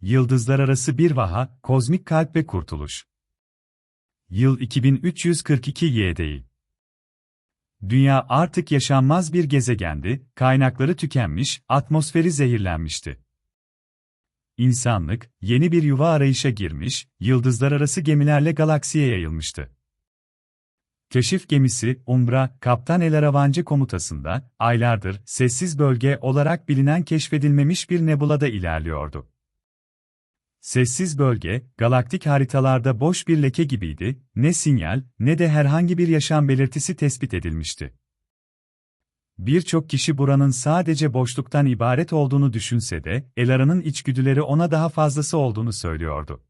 Yıldızlar arası bir vaha, kozmik kalp ve kurtuluş. Yıl 2342 Y değil. Dünya artık yaşanmaz bir gezegendi, kaynakları tükenmiş, atmosferi zehirlenmişti. İnsanlık, yeni bir yuva arayışa girmiş, yıldızlar arası gemilerle galaksiye yayılmıştı. Keşif gemisi, Umbra, Kaptan El Aravancı komutasında, aylardır, sessiz bölge olarak bilinen keşfedilmemiş bir nebulada ilerliyordu. Sessiz bölge, galaktik haritalarda boş bir leke gibiydi, ne sinyal, ne de herhangi bir yaşam belirtisi tespit edilmişti. Birçok kişi buranın sadece boşluktan ibaret olduğunu düşünse de, Elara'nın içgüdüleri ona daha fazlası olduğunu söylüyordu.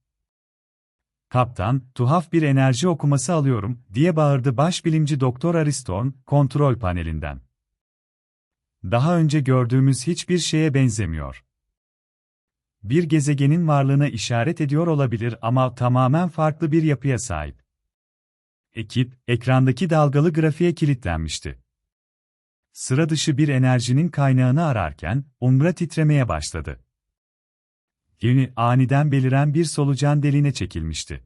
Kaptan, tuhaf bir enerji okuması alıyorum, diye bağırdı başbilimci Doktor Ariston, kontrol panelinden. Daha önce gördüğümüz hiçbir şeye benzemiyor. Bir gezegenin varlığına işaret ediyor olabilir ama tamamen farklı bir yapıya sahip. Ekip, ekrandaki dalgalı grafiğe kilitlenmişti. Sıra dışı bir enerjinin kaynağını ararken, Umbra titremeye başladı. Yeni, aniden beliren bir solucan deliğine çekilmişti.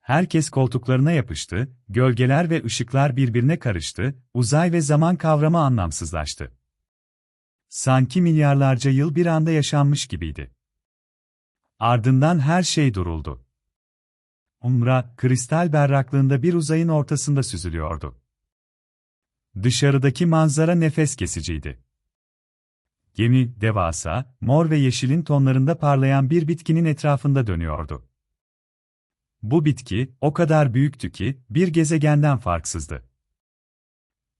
Herkes koltuklarına yapıştı, gölgeler ve ışıklar birbirine karıştı, uzay ve zaman kavramı anlamsızlaştı. Sanki milyarlarca yıl bir anda yaşanmış gibiydi. Ardından her şey duruldu. Umra, kristal berraklığında bir uzayın ortasında süzülüyordu. Dışarıdaki manzara nefes kesiciydi. Gemi, devasa, mor ve yeşilin tonlarında parlayan bir bitkinin etrafında dönüyordu. Bu bitki, o kadar büyüktü ki, bir gezegenden farksızdı.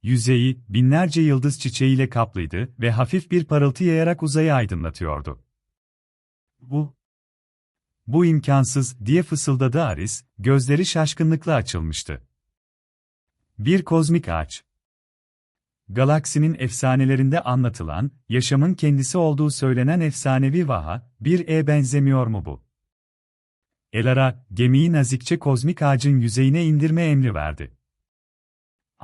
Yüzeyi, binlerce yıldız çiçeğiyle kaplıydı ve hafif bir parıltı yayarak uzayı aydınlatıyordu. Bu, bu imkansız, diye fısıldadı Aris, gözleri şaşkınlıkla açılmıştı. Bir kozmik ağaç. Galaksinin efsanelerinde anlatılan, yaşamın kendisi olduğu söylenen efsanevi vaha, bir e benzemiyor mu bu? Elara, gemiyi nazikçe kozmik ağacın yüzeyine indirme emri verdi.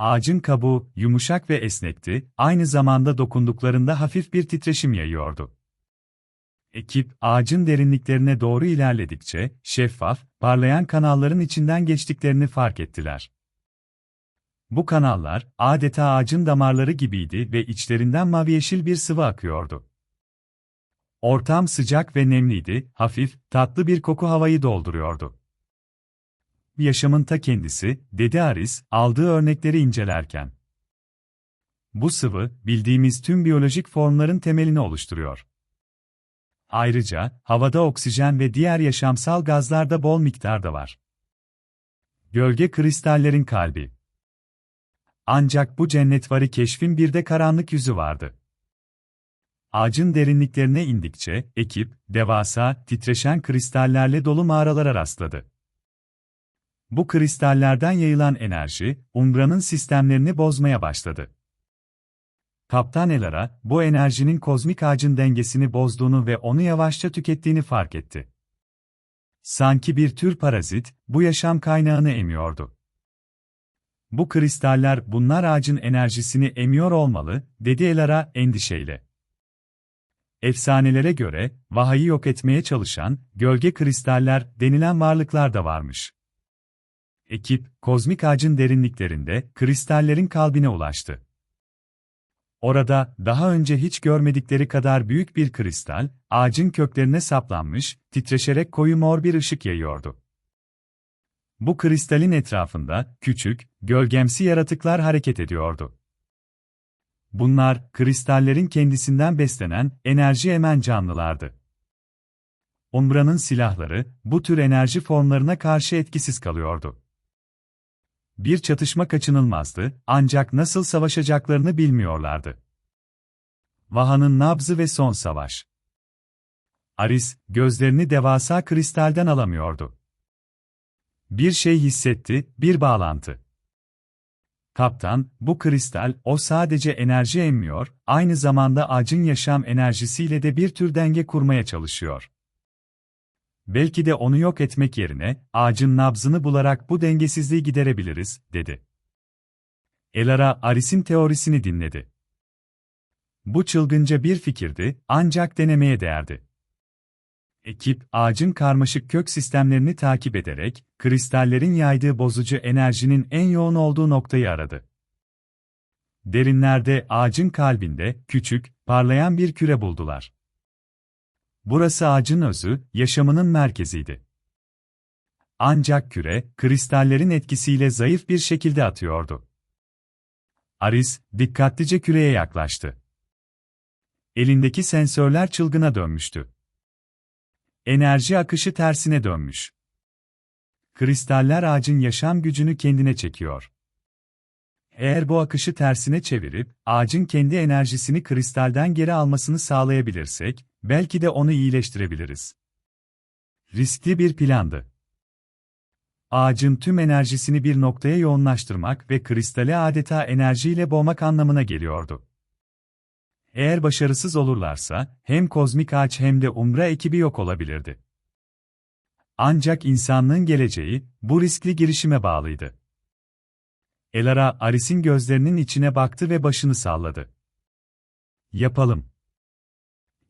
Ağacın kabuğu, yumuşak ve esnekti, aynı zamanda dokunduklarında hafif bir titreşim yayıyordu. Ekip, ağacın derinliklerine doğru ilerledikçe, şeffaf, parlayan kanalların içinden geçtiklerini fark ettiler. Bu kanallar, adeta ağacın damarları gibiydi ve içlerinden mavi yeşil bir sıvı akıyordu. Ortam sıcak ve nemliydi, hafif, tatlı bir koku havayı dolduruyordu. Yaşamın ta kendisi, dedi Aris, aldığı örnekleri incelerken. Bu sıvı, bildiğimiz tüm biyolojik formların temelini oluşturuyor. Ayrıca, havada oksijen ve diğer yaşamsal gazlarda bol miktarda var. Gölge kristallerin kalbi. Ancak bu cennetvari keşfin bir de karanlık yüzü vardı. Ağacın derinliklerine indikçe, ekip, devasa, titreşen kristallerle dolu mağaralara rastladı. Bu kristallerden yayılan enerji, Umbra'nın sistemlerini bozmaya başladı. Kaptan Elara, bu enerjinin kozmik ağacın dengesini bozduğunu ve onu yavaşça tükettiğini fark etti. Sanki bir tür parazit, bu yaşam kaynağını emiyordu. Bu kristaller bunlar ağacın enerjisini emiyor olmalı, dedi Elara endişeyle. Efsanelere göre, vahayı yok etmeye çalışan, gölge kristaller denilen varlıklar da varmış. Ekip, kozmik ağacın derinliklerinde, kristallerin kalbine ulaştı. Orada, daha önce hiç görmedikleri kadar büyük bir kristal, ağacın köklerine saplanmış, titreşerek koyu mor bir ışık yayıyordu. Bu kristalin etrafında, küçük, gölgemsi yaratıklar hareket ediyordu. Bunlar, kristallerin kendisinden beslenen, enerji emen canlılardı. Umbra'nın silahları, bu tür enerji formlarına karşı etkisiz kalıyordu. Bir çatışma kaçınılmazdı, ancak nasıl savaşacaklarını bilmiyorlardı. Vaha'nın nabzı ve son savaş. Aris, gözlerini devasa kristalden alamıyordu. Bir şey hissetti, bir bağlantı. Kaptan, bu kristal, o sadece enerji emmiyor, aynı zamanda ağacın yaşam enerjisiyle de bir tür denge kurmaya çalışıyor. Belki de onu yok etmek yerine, ağacın nabzını bularak bu dengesizliği giderebiliriz, dedi. Elara, Aris'in teorisini dinledi. Bu çılgınca bir fikirdi, ancak denemeye değerdi. Ekip, ağacın karmaşık kök sistemlerini takip ederek, kristallerin yaydığı bozucu enerjinin en yoğun olduğu noktayı aradı. Derinlerde ağacın kalbinde küçük, parlayan bir küre buldular. Burası ağacın özü, yaşamının merkeziydi. Ancak küre, kristallerin etkisiyle zayıf bir şekilde atıyordu. Aris, dikkatlice küreye yaklaştı. Elindeki sensörler çılgına dönmüştü. Enerji akışı tersine dönmüş. Kristaller ağacın yaşam gücünü kendine çekiyor. Eğer bu akışı tersine çevirip, ağacın kendi enerjisini kristalden geri almasını sağlayabilirsek, belki de onu iyileştirebiliriz. Riskli bir plandı. Ağacın tüm enerjisini bir noktaya yoğunlaştırmak ve kristali adeta enerjiyle boğmak anlamına geliyordu. Eğer başarısız olurlarsa, hem kozmik ağaç hem de Umbra ekibi yok olabilirdi. Ancak insanlığın geleceği, bu riskli girişime bağlıydı. Elara, Aris'in gözlerinin içine baktı ve başını salladı. Yapalım.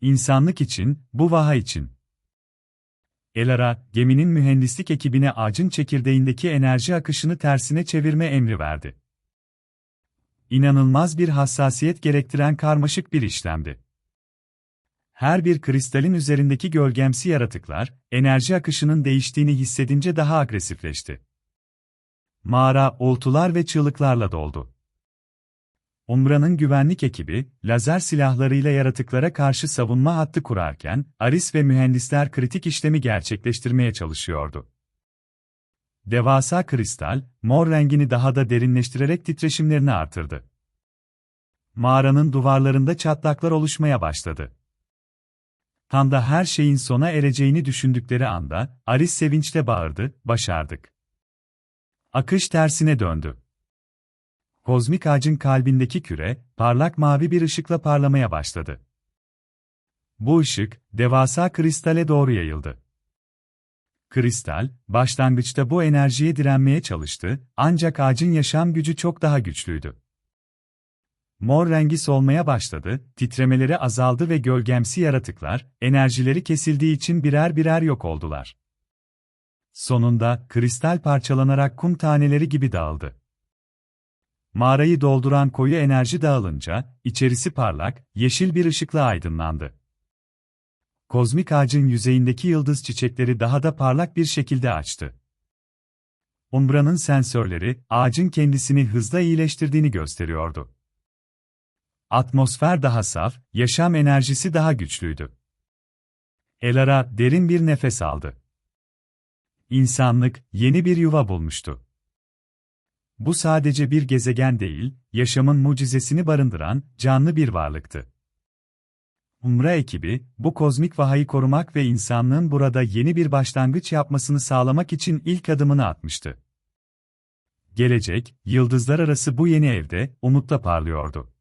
İnsanlık için, bu vaha için. Elara, geminin mühendislik ekibine ağacın çekirdeğindeki enerji akışını tersine çevirme emri verdi. İnanılmaz bir hassasiyet gerektiren karmaşık bir işlemdi. Her bir kristalin üzerindeki gölgemsi yaratıklar, enerji akışının değiştiğini hissedince daha agresifleşti. Mağara, oltular ve çığlıklarla doldu. Umbra'nın güvenlik ekibi, lazer silahlarıyla yaratıklara karşı savunma hattı kurarken, Aris ve mühendisler kritik işlemi gerçekleştirmeye çalışıyordu. Devasa kristal, mor rengini daha da derinleştirerek titreşimlerini artırdı. Mağaranın duvarlarında çatlaklar oluşmaya başladı. Tam da her şeyin sona ereceğini düşündükleri anda, Aris sevinçle bağırdı, başardık. Akış tersine döndü. Kozmik ağacın kalbindeki küre, parlak mavi bir ışıkla parlamaya başladı. Bu ışık, devasa kristale doğru yayıldı. Kristal, başlangıçta bu enerjiye direnmeye çalıştı, ancak ağacın yaşam gücü çok daha güçlüydü. Mor rengi solmaya başladı, titremeleri azaldı ve gölgemsi yaratıklar, enerjileri kesildiği için birer birer yok oldular. Sonunda, kristal parçalanarak kum taneleri gibi dağıldı. Mağarayı dolduran koyu enerji dağılınca, içerisi parlak, yeşil bir ışıkla aydınlandı. Kozmik ağacın yüzeyindeki yıldız çiçekleri daha da parlak bir şekilde açtı. Umbra'nın sensörleri, ağacın kendisini hızla iyileştirdiğini gösteriyordu. Atmosfer daha saf, yaşam enerjisi daha güçlüydü. Elara derin bir nefes aldı. İnsanlık yeni bir yuva bulmuştu. Bu sadece bir gezegen değil, yaşamın mucizesini barındıran canlı bir varlıktı. Umra ekibi, bu kozmik vahayı korumak ve insanlığın burada yeni bir başlangıç yapmasını sağlamak için ilk adımını atmıştı. Gelecek, yıldızlar arası bu yeni evde, umutla parlıyordu.